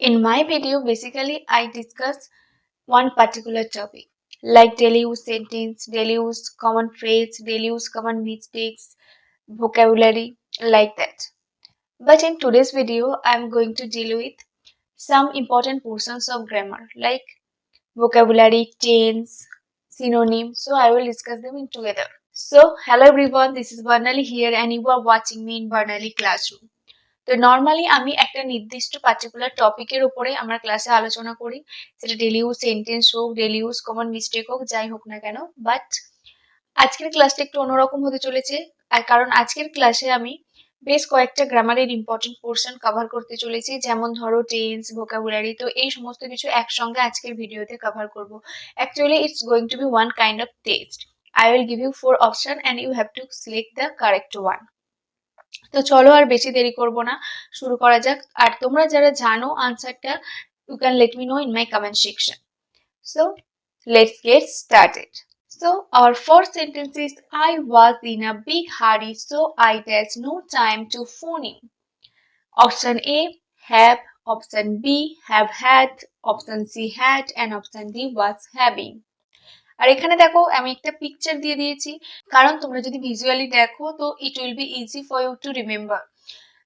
In my video, basically, I discuss one particular topic like daily use sentence, daily use common phrase, daily use common mistakes, vocabulary, like that. But in today's video, I'm going to deal with some important portions of grammar like vocabulary, tense, synonym. So I will discuss them in together. So hello everyone, this is Barnali here and you are watching me in Barnali Classroom. তো normally আমি একটা নির্দিষ্ট particular টপিকের উপরে আমার ক্লাসে আলোচনা করি। সেটা ডেলি ইউজ সেন্টেন্স হোক ডেলি ইউজ কমন মিস্টেক হোক, যাই হোক না কেন। বাট আজকের ক্লাসটা একটু অন্যরকম হতে চলেছে। আর কারণ আজকের ক্লাসে আমি বেশ কয়েকটা গ্রামারের ইম্পর্টেন্ট পোর্শন কভার করতে চলেছি। যেমন ধরো টেন্স ভোকাবুলারি তো এই সমস্ত কিছু একসঙ্গে আজকের ভিডিওতে কভার করব। Actually it's going to be one kind of test I will give you four option and you have to select the correct one তো চলো আর বেশি দেরি করব না শুরু করা যাক আর তোমরা যারা জানো আনসারটা you can let me know in my comment section so let's get started So our first sentence is I was in a big hurry so I had no time to phone in. Option A have, option B have had, option C had and option D was having. আর এখানে দেখো আমি একটা picture দিয়ে দিয়েছি। কারণ তোমরা যদি ভিজুয়ালি দেখো, তো it will be easy for you to remember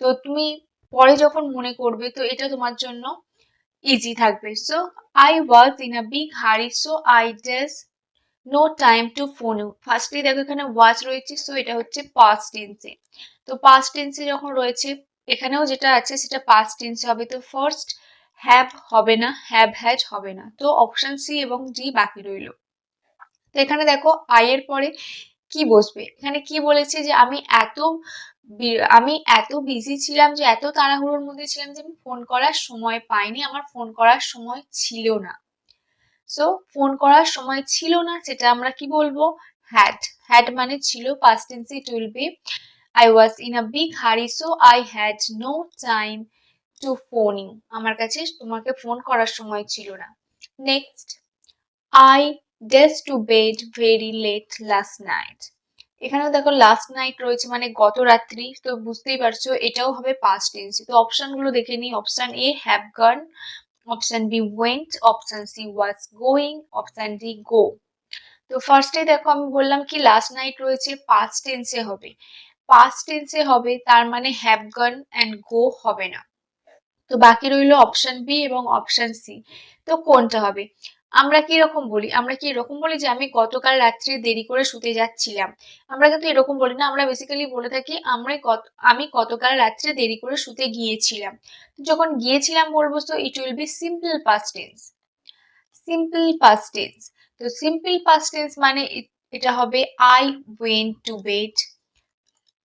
তো তুমি পরে যখন মনে করবে, তো এটা তোমার জন্য ইজি থাকবে। So I was in a big hurry so I does no time to phone you firstly দেখো এখানে ওয়াজ রয়েছে সো এটা হচ্ছে পাস্ট টেন্সে তো পাস্ট টেন্সে যখন রয়েছে, এখানেও যেটা আছে, সেটা পাস্ট টেন্সে হবে। তো ফার্স্ট হ্যাভ হবে না হ্যাভ হ্যাজ হবে না। তো অপশন সি এবং ডি বাকি রইল। তো এখানে দেখো আই এর পরে কি বসবে? এখানে কি বলেছে যে আমি এত আমি এত বিজি ছিলাম যে, এত তাড়াহুড়োর মধ্যে ছিলাম যে আমি ফোন করার সময় পাইনি। আমার ফোন করার সময় ছিল না। সো ফোন করার সময় ছিল না সেটা আমরা কি বলব? হ্যাড হ্যাড মানে ছিল past tense it will be I was in a big hurry so I had no time to phone আমার কাছে তোমাকে ফোন করার সময় ছিল না। Next I does to bed very late last night এখানেও দেখো লাস্ট নাইট রয়েছে মানে গত রাত্রি, তো বুঝতেই পারছ এটাও হবে পাস্ট টেন্স তো অপশনগুলো দেখে নিই। Option A have gone option B went option C was going option D go তো ফার্স্টে দেখো আমি বললাম কি লাস্ট নাইট রয়েছে পাস্ট টেন্সে হবে। পাস্ট টেন্সে হবে, তার মানে হ্যাভ গান অ্যান্ড গো হবে না। তো বাকি রইল অপশন বি এবং অপশন সি তো কোনটা হবে? আমরা কি এরকম বলি? আমরা কি এরকম বলি যে আমি গতকাল রাত্রে দেরি করে শুতে যাচ্ছিলাম? আমরা কিন্তু এরকম বলি না। আমরা বেসিক্যালি বলে থাকি, আমরা আমি গতকাল রাত্রে দেরি করে শুতে গিয়েছিলাম। যখন গিয়েছিলাম বলব তো it will be simple past tense simple past tense তো সিম্পল পাস্ট টেন্স মানে এটা হবে I went to bed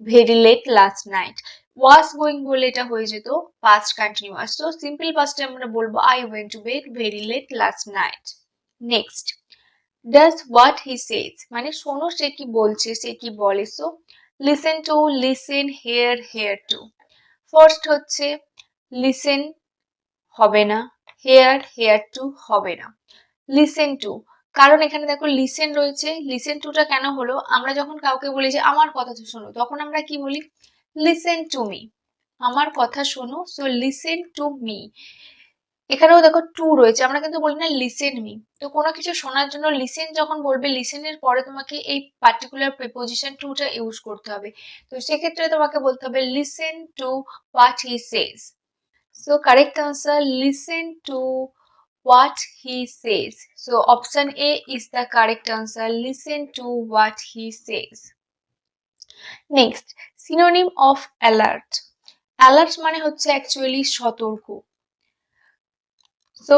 very late last night was going বলে এটা হয়ে যেত পাস্ট কন্টিনিউয়াস তো সিম্পল পাস্টে আমরা বলব I went to bed very late last night next does what he says মানে শোনো সে কি বলছে, সে কি বলে। So listen to listen hear hear to first হচ্ছে লিসেন হবে না হেয়ার হেয়ার টু হবে না। লিসেন টু কারণ এখানে দেখো লিসেন রয়েছে। লিসেন টুটা কেন হলো? আমরা যখন কাউকে বলি যে, আমার কথা শোনো, তখন আমরা কি বলি? লিসেন টু মি আমার কথা শোনো সো লিসেন টু মি এখানেও দেখো টু রয়েছে আমরা কিন্তু বলি না লিসেন মি তো কোনো কিছু শোনার জন্য লিসেন যখন বলবে লিসেনের পরে তোমাকে এই পার্টিকুলার প্রিপোজিশন টুটা ইউজ করতে হবে তো সেক্ষেত্রে তোমাকে বলতে হবে listen to what he says so correct answer listen to what he says. So option A is the correct answer. Listen to what he says. Next, synonym of alert alert মানে হচ্ছে actually সতর্ক। So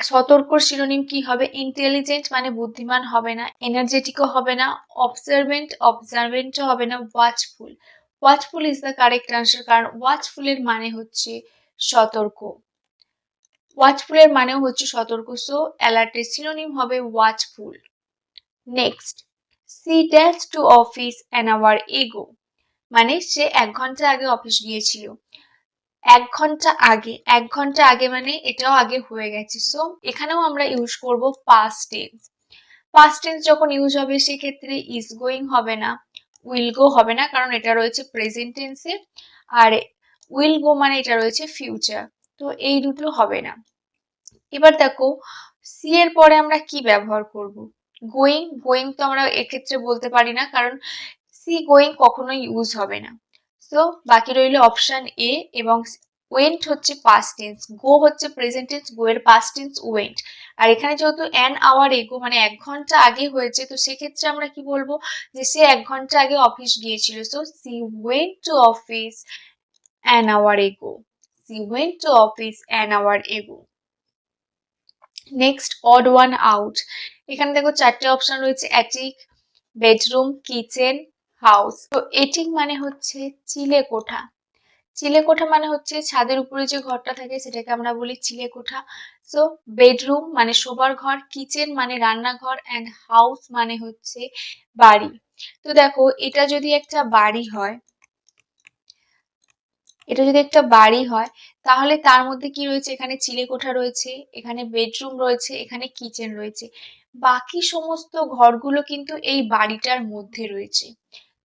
সতর্কর শিরোনিম কি হবে? Intelligent মানে বুদ্ধিমান হবে না এনার্জেটিকও হবে না অবজারভেন্ট অবজারভেন্টও হবে না watchful watchful is the correct answer কারণ ওয়াচফুলের মানে হচ্ছে সতর্ক। ওয়াচফুলের মানেও হচ্ছে সতর্ক সো অ্যালার্টের সিনোনিম হবে watchful next she dash to office an hour ago মানে সে এক ঘণ্টা আগে অফিস গিয়েছিল। এক ঘণ্টা আগে, এক ঘণ্টা আগে মানে এটাও আগে হয়ে গেছে। সো এখানেও আমরা ইউজ করব পাস্ট টেন্স পাস্ট টেন্স যখন ইউজ হবে, সেক্ষেত্রে ইজ গোয়িং হবে না উইল গো হবে না, কারণ এটা রয়েছে প্রেজেন্ট টেন্সে আর উইল গো মানে এটা রয়েছে ফিউচার তো এই দুটো হবে না। এবার দেখো সি এর পরে আমরা কি ব্যবহার করব? গোয়িং গোয়িং তো আমরা এক্ষেত্রে বলতে পারি না, কারণ সি গোয়িং কখনোই ইউজ হবে না। সো বাকি রইল অপশন এ এবং ওয়েন্ট হচ্ছে পাস্ট টেন্স গো হচ্ছে প্রেজেন্ট টেন্স গো এর পাস্ট টেন্স ওয়েন্ট। আর এখানে যেহেতু অ্যান আওয়ার এগো মানে এক ঘণ্টা আগে হয়েছে, তো সেক্ষেত্রে আমরা কি বলব যে সে এক ঘণ্টা আগে অফিস গিয়েছিল। So she went to office an hour ago she went to office an hour ago next odd one out এখানে দেখো চারটে অপশন রয়েছে অ্যাটিক বেডরুম কিচেন হাউস। তো এটিক মানে হচ্ছে চিলে কোঠা। চিলে কোঠা মানে হচ্ছে ছাদের উপরে যে ঘরটা থাকে সেটাকে আমরা বলি চিলে কোঠা। সো বেডরুম মানে শোবার ঘর কিচেন মানে রান্নাঘর অ্যান্ড হাউস মানে হচ্ছে বাড়ি। তো দেখো, এটা যদি একটা বাড়ি হয়, এটা যদি একটা বাড়ি হয়, তাহলে তার মধ্যে কি রয়েছে? এখানে চিলে কোঠা রয়েছে, এখানে বেডরুম রয়েছে, এখানে কিচেন রয়েছে। বাকি সমস্ত ঘরগুলো কিন্তু এই বাড়িটার মধ্যে রয়েছে।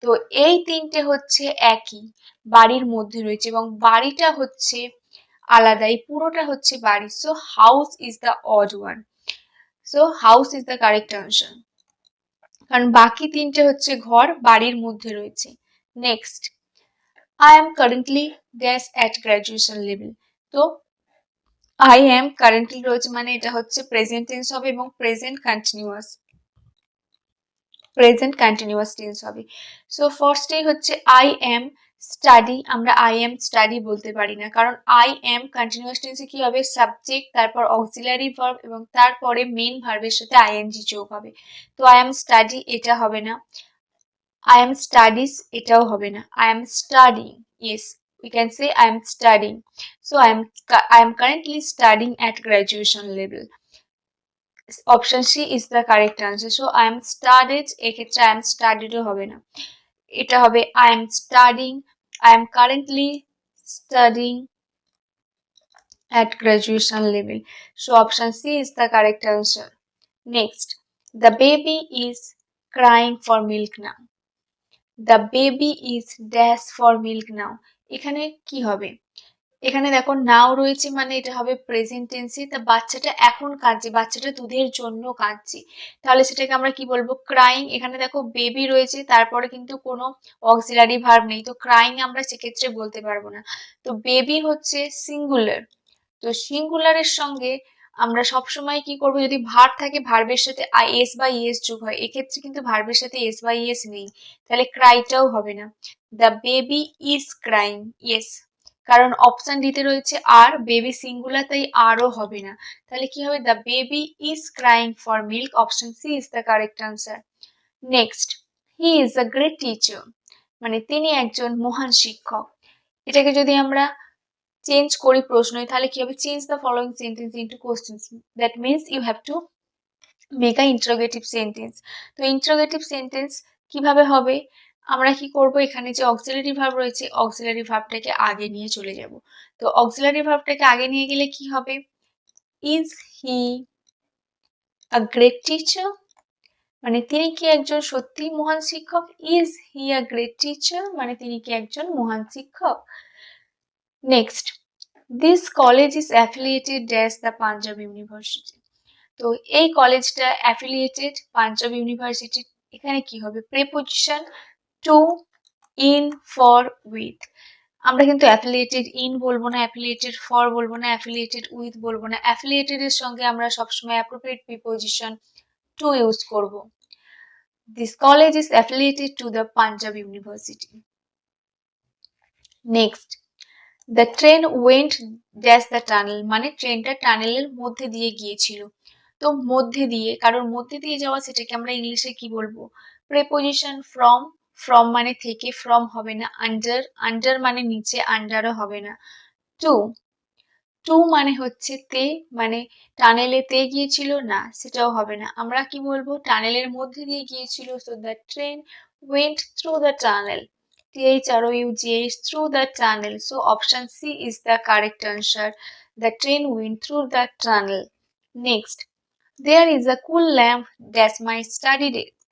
তো এই তিনটে হচ্ছে একই, বাড়ির মধ্যে রয়েছে এবং বাড়িটা হচ্ছে আলাদা এই পুরোটা হচ্ছে বাড়ি। So house is the odd one so house is the correct answer কারণ বাকি তিনটে হচ্ছে ঘর, বাড়ির মধ্যে রয়েছে। Next I am currently dash at graduation level তো আই এম কারেন্টলি রয়েছে মানে এটা হচ্ছে প্রেজেন্ট টেন্স হবে এবং present continuous present continuous tense হবে। সো ফার্স্টেই হচ্ছে আই এম স্টাডি আমরা আই এম স্টাডি বলতে পারি না। কারণ আই এম কন্টিনিউয়াস টেন্সে কি হবে? সাবজেক্ট তারপর অক্সিলারি ভার্ব এবং তারপরে মেন ভার্বের সাথে আইএনজি যোগ হবে। তো আই এম স্টাডি এটা হবে না। আই এম স্টাডিজ এটাও হবে না। I am studying yes we can say I am studying. So, I am I am currently studying at graduation level. Option C is the correct answer. So I am studied এক্ষেত্রে I am studied হবে না এটা হবে I am studying I am currently studying at graduation level. So option C is the correct answer. Next, the baby is crying for milk now. The baby is dash for milk now. এখানে কি হবে এখানে দেখো নাও রয়েছে মানে এটা হবে present টেন্সে তা বাচ্চাটা এখন কাঁদছে, বাচ্চাটা দুধের জন্য কাঁদছে। তাহলে সেটাকে আমরা কি বলব? ক্রাইং এখানে দেখো বেবি রয়েছে, তারপরে কিন্তু কোনো অক্সিলারি ভার্ব নেই, তো ক্রাইং আমরা সেক্ষেত্রে বলতে পারব না। তো বেবি হচ্ছে সিঙ্গুলার তো সিঙ্গুলারের সঙ্গে আমরা সবসময় কি করব? যদি ভার থাকে ভার্বের সাথে আই এস বা ইএস যোগ হয়, এক্ষেত্রে কিন্তু ভার্বের সাথে এস বা ইএস নেই। তাহলে ক্রাইটাও হবে না। The baby is crying yes কারণ অপশন দিতে রয়েছে আর বেবি সিঙ্গুলার তাই আরও হবে না। তাহলে কি হবে? The baby is crying for milk option C is the correct answer next he is a great teacher মানে তিনি একজন মহান শিক্ষক। এটাকে যদি আমরা চেঞ্জ করি প্রশ্নই, তাহলে কি হবে? Change the following sentence into questions that means you have to make a interrogative sentence তো ইন্টারোগেটিভ সেন্টেন্স কীভাবে হবে? আমরা কি করব? এখানে যে অক্সিলারি ভাব রয়েছে অক্সিলারি ভাবটাকে আগে নিয়ে চলে যাব। তো অক্সিলারি ভাবটাকে আগে নিয়ে গেলে কি হবে? Is he a great teacher মানে তিনি কি একজন সত্যি মহান শিক্ষক? Is he a great teacher মানে তিনি কি একজন মহান শিক্ষক? Next this college is affiliated dash the Punjab University তো এই কলেজটা অ্যাফিলিয়েটেড পাঞ্জাব ইউনিভার্সিটি এখানে কি হবে? Preposition to in for with আমরা কিন্তু অ্যাফিলিয়েটেড ইন বলব না অ্যাফিলিয়েটেড ফর বলব না অ্যাফিলিয়েটেড উইথ বলব না। অ্যাফিলিয়েটেড এর সঙ্গে আমরা সবসময় অ্যাপ্রোপ্রিয়েট প্রিপোজিশন টু ইউজ করব। This college is affiliated to the Punjab University next the train went dash the tunnel মানে ট্রেনটা টানেলের মধ্যে দিয়ে গিয়েছিল। তো মধ্যে দিয়ে, কারোর মধ্যে দিয়ে যাওয়া, সেটাকে আমরা ইংলিশে কি বলব? প্রেপোজিশন ফ্রম ফ্রম মানে থেকে ফ্রম হবে না আন্ডার আন্ডার মানে নিচে আন্ডারও হবে না। টু টু মানে হচ্ছে তে মানে টানেলে তে গিয়েছিল, না, সেটাও হবে না। আমরা কি বলব? টানেলের মধ্যে দিয়ে গিয়েছিল so the train went through the tunnel T H R O U G H through the tunnel so option C is the correct answer the train went through the tunnel next there is a cool lamp dash my study desk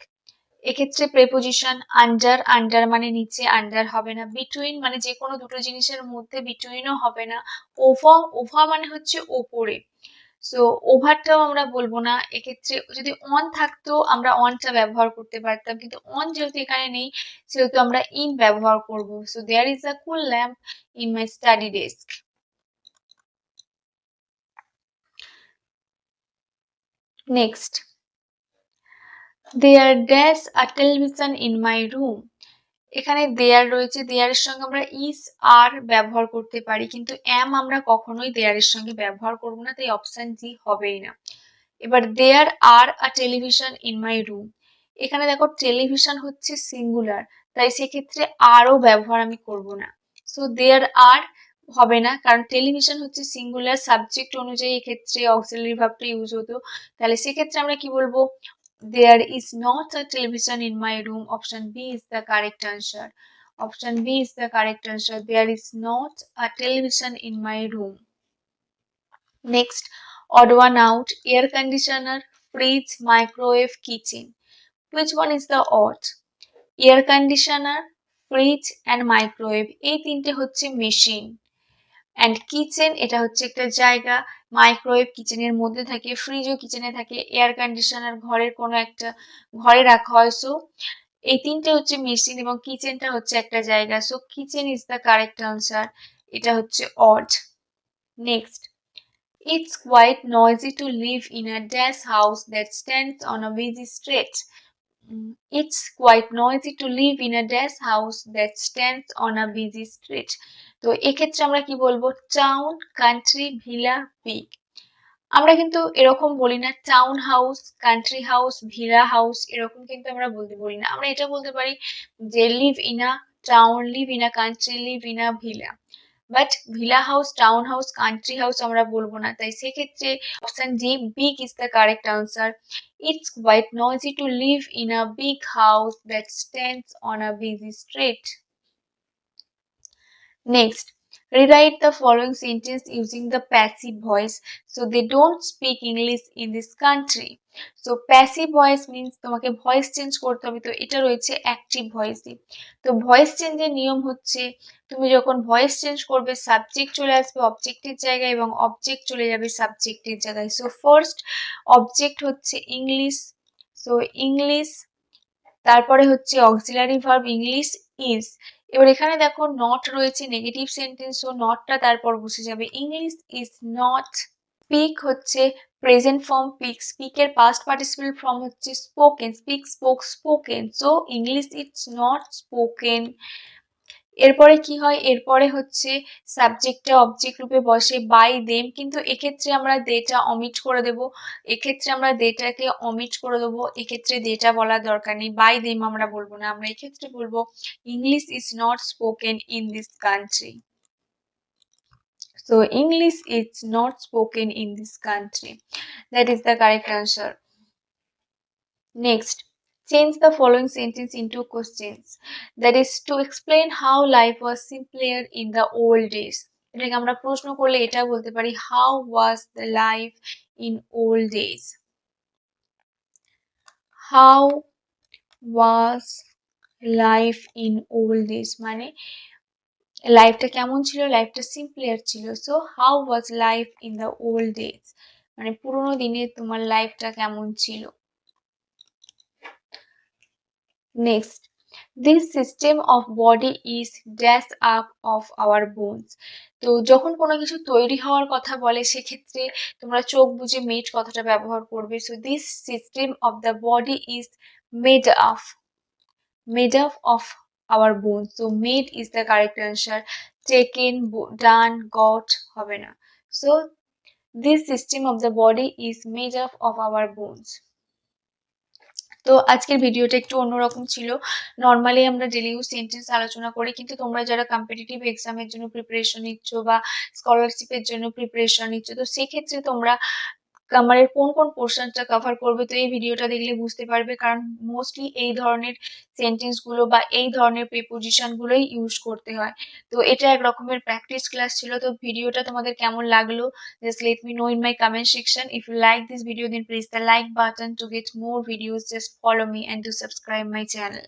এক্ষেত্রে preposition under under মানে নিচে under হবে না। Between মানে যে কোনো দুটো জিনিসের মধ্যে বিটুইনও হবে না। ওভা ওভা মানে হচ্ছে ওপরে সো ওভারটাও আমরা বলব না। এক্ষেত্রে যদি অন থাকতো, আমরা অনটা ব্যবহার করতে পারতাম। কিন্তু অন যেহেতু এখানে নেই, সেহেতু আমরা ইন ব্যবহার করব। So there is a cool lamp in my study desk next there dash are television in my room এখানে দেয়ার রয়েছে দেয়ারের সঙ্গে আমরা ইস আর ব্যবহার করতে পারি, কিন্তু এম আমরা কখনোই দেয়ারের সঙ্গে ব্যবহার করব না, তাই অপশন জি হবেই না। এবার there are a television in my room এখানে দেখো টেলিভিশন হচ্ছে সিঙ্গুলার তাই সেক্ষেত্রে আরও ব্যবহার আমি করব না। সো দেয়ার আর হবে না, কারণ টেলিভিশন হচ্ছে সিঙ্গুলার সাবজেক্ট অনুযায়ী এক্ষেত্রে অক্সিলারি ভাবটা ইউজ হতো। তাহলে সেক্ষেত্রে আমরা কি বলব? There is not a television in my room. Option B is the correct answer. Option B is the correct answer. There is not a television in my room. Next, odd one out. Air conditioner, fridge, microwave, kitchen. Which one is the odd? Air conditioner, fridge and microwave. এই তিনটে হচ্ছে machine and kitchen এটা হচ্ছে একটা জায়গা। Microwave কিচেনের মধ্যে থাকে ফ্রিজও কিচেনে থাকে। এয়ার কন্ডিশনার ঘরের কোনো একটা ঘরে রাখা হয়। সো এই তিনটে হচ্ছে মেশিন এবং কিচেনটা হচ্ছে একটা জায়গা। So kitchen is the correct answer এটা হচ্ছে odd next it's quite noisy to live in a dash house that stands on a busy street It's quite noisy to live in a dash house that stands on a busy street. তো এক্ষেত্রে আমরা কি বলব? Town country villa big আমরা কিন্তু এরকম বলি না town house country house villa house এরকম কিন্তু আমরা বলতে বলি না। আমরা এটা বলতে পারি যে live in a town live in a country live in a villa but villa house town house country house আমরা বলব না তাই সেক্ষেত্রে option D big is the correct answer it's quite noisy to live in a big house that stands on a busy street Next, rewrite the following sentence using the passive voice. So they don't speak English in this country. So passive voice means তোমাকে voice change করতে হবে। তো এটা রয়েছে active ভয়েসে তো voice চেঞ্জের নিয়ম হচ্ছে, তুমি যখন ভয়েস চেঞ্জ করবে সাবজেক্ট চলে আসবে অবজেক্টের জায়গায় এবং অবজেক্ট চলে যাবে সাবজেক্টের জায়গায়। সো ফার্স্ট অবজেক্ট হচ্ছে ইংলিশ সো ইংলিশ তারপরে হচ্ছে অক্সিলারি ভার্ব ইংলিশ ইজ এবার এখানে দেখো নট রয়েছে নেগেটিভ সেন্টেন্স ও নটটা তারপর বসে যাবে। ইংলিশ ইজ নট স্পিক হচ্ছে প্রেজেন্ট ফর্ম পিক স্পিকের পাস্ট পার্টিসিপাল ফর্ম হচ্ছে spoken speak spoke spoken so English it's not spoken এরপরে কি হয়? এরপরে হচ্ছে সাবজেক্টটা অবজেক্ট রূপে বসে বাই দেম কিন্তু এক্ষেত্রে আমরা দেটা অমিট করে দেব। এক্ষেত্রে আমরা দেটাকে অমিট করে দেবো। এক্ষেত্রে দেটা বলার দরকার নেই। বাই দেম আমরা বলব না। আমরা এক্ষেত্রে বলব English is not spoken in this country So English is not spoken in this country. That is the correct answer. Next, Change the following sentence into questions. That is to explain how life was simpler in the old days. এটাকে আমরা প্রশ্ন করলে এটা বলতে পারি how was the life in old days how was life in old days মানে লাইফটা কেমন ছিল? লাইফটা সিম্পলিয়ার ছিল। So how was life in the old days মানে পুরোনো দিনে তোমার লাইফটা কেমন ছিল? Next this system of body is dash up of our bones. তো যখন কোনো কিছু তৈরি হওয়ার কথা বলে, সেক্ষেত্রে তোমরা চোখ বুঝে মেড কথাটা ব্যবহার করবে। So this system of the body is made up made up of our bones so made is the correct answer taken done got হবে না। So this system of the body is made up of our bones তো আজকের ভিডিওটা একটু অন্যরকম ছিল। Normally আমরা daily use sentence আলোচনা করি, কিন্তু তোমরা যারা কম্পিটিটিভ এক্সামের জন্য প্রিপারেশন নিচ্ছ বা স্কলারশিপের জন্য প্রিপারেশন নিচ্ছ, তো সেক্ষেত্রে তোমরা গ্রামারের কোন কোন পোর্শনটা কভার করবে, তো এই ভিডিওটা দেখলে বুঝতে পারবে। কারণ মোস্টলি এই ধরনের সেন্টেন্সগুলো বা এই ধরনের প্রিপোজিশনগুলোই ইউজ করতে হয়। তো এটা এক রকমের প্র্যাকটিস ক্লাস ছিল। তো ভিডিওটা তোমাদের কেমন লাগল just let me know in my comment section if you like this video then please the like button to get more videos just follow me and to subscribe my channel.